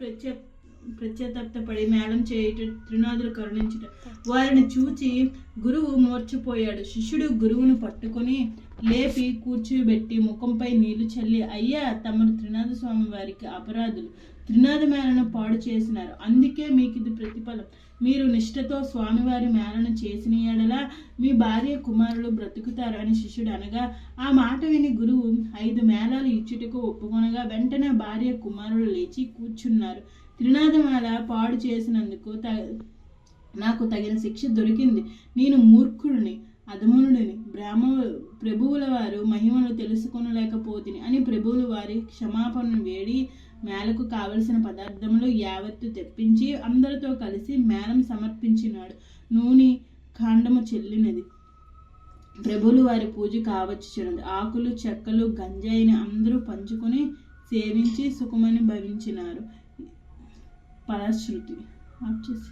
ప్రత్య ప్రత్యతప్తపడి మేళం చేయుట త్రినాథులు కరుణించుట. వారిని చూచి గురువు మోర్చిపోయాడు శిష్యుడు గురువును పట్టుకొని లేపి కూర్చోబెట్టి ముఖంపై నీళ్ళు చల్లి అయ్యా తమరు త్రినాథ స్వామి వారికి అపరాధులు. త్రినాథ మేళను పాడు చేసినారు. అందుకే మీకు ఇది ప్రతిఫలం. మీరు నిష్ఠతో స్వామివారి మేళను చేసిన ఎడల మీ భార్య కుమారులు బ్రతుకుతారు అని శిష్యుడు అనగా ఆ మాట విని గురువు ఐదు మేళాలు ఇచ్చుటకు ఒప్పుకొనగా వెంటనే భార్య కుమారులు లేచి కూర్చున్నారు. త్రినాథమాల పాడు చేసినందుకు త నాకు తగిన శిక్ష దొరికింది. నేను మూర్ఖుడిని అధమునుడిని బ్రాహ్మ ప్రభువుల వారు మహిమను తెలుసుకొనలేకపోతిని అని ప్రభువుల వారి క్షమాపణను వేడి మేళకు కావలసిన పదార్థములు యావత్తు తెప్పించి అందరితో కలిసి మేళం సమర్పించినాడు. నూనె కాండము చెల్లినది. ప్రభులు వారి పూజ కావచ్చుచున్నది. ఆకులు చెక్కలు గంజాయిని అందరూ పంచుకొని సేవించి సుఖమని భవించినారు. ఫలశ్రుతి వచ్చేసి